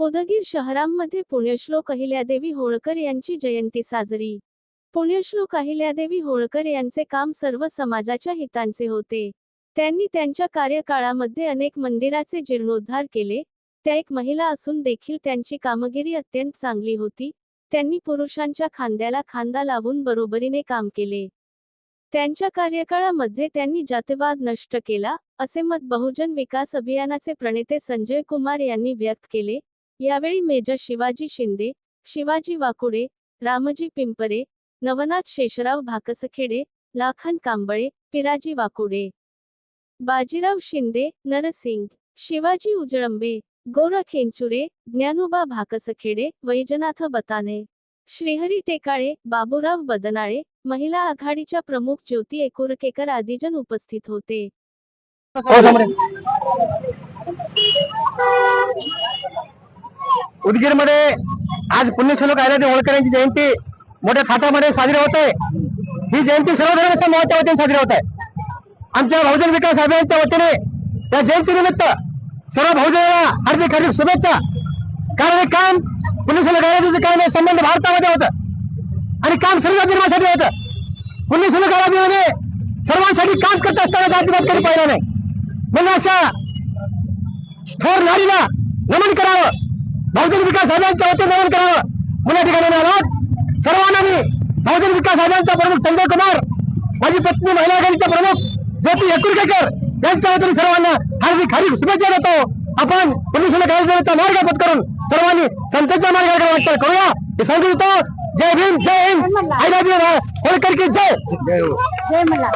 उदगीर शहरांमध्ये पुण्यश्लोक अहिल्यादेवी होळकर यांची जयंती साजरी. पुण्यश्लोक अहिल्यादेवी होळकर यांचे काम सर्व समाजाच्या हितांचे होते. त्यांनी त्यांच्या कार्यकाळामध्ये अनेक मंदिराचे जीर्णोद्धार केले. त्या एक महिला असून देखील त्यांची कामगिरी अत्यंत चांगली होती. त्यांनी पुरुषांच्या खांद्याला खांदा लावून बरोबरीने काम केले. त्यांच्या कार्यकाळामध्ये त्यांनी जातवाद नष्ट केला असे मत बहुजन विकास अभियानाचे प्रणेते संजय कुमार यांनी व्यक्त केले. यावेळी मेजर शिवाजी शिंदे शिवाजी वाकुडे रामजी पिंपरे नवनाथ शेषराव भाकसखेडे लाखन कांबळे पिराजी वाकुडे. बाजीराव शिंदे नरसिंग शिवाजी उजळंबे गौरा खेंचुरे ज्ञानोबा भाकसखेडे वैजनाथ बताने. श्रीहरी टेकाळे बाबूराव बदनाळे महिला आघाडीच्या प्रमुख ज्योती एकुरकेकर आदीजन उपस्थित होते. हो, उदगीरमध्ये आज पुण्यश्लोक आयराजी होळकर यांची जयंती. मोठ्या थाटामध्ये साजरी होत आहे. ही जयंती सर्व धर्म समूहाच्या वतीने साजरी होत आहे. आमच्या बहुजन विकास अभियानच्या वतीने या जयंतीनिमित्त सर्व बहुजनाला हार्दिक हार्दिक शुभेच्छा. कारण हे काम पुण्यश्लोक आयराजीचं काम हे संबंध भारतामध्ये होतं. आणि काम सर्व धर्मासाठी होतं. पुण्यश्लोक आयराजीमध्ये सर्वांसाठी काम करत असताना जातीवाद कधी पाहिलं नाही. म्हणून अशा थोर नारीला नमन करावं. बहुजन विकास अभियानच्या वतीने नमन करावं. या ठिकाणी आहोत सर्वांना मी बहुजन विकास अभियानचा प्रमुख संजय कुमार माझी पत्नी महिला आघाडीचे प्रमुख ज्योती यकुरकेकर यांच्या वतीने सर्वांना हार्दिक हार्दिक शुभेच्छा देतो. आपण पोलीस कायद्याचा मार्ग पत्करून सर्वांनी संतांच्या मार्गाकडे वाटचाल करूया. हे सांगू इच्छितो. जय भीम जय हिंद. आयलाजी होळकर की जय. जय मला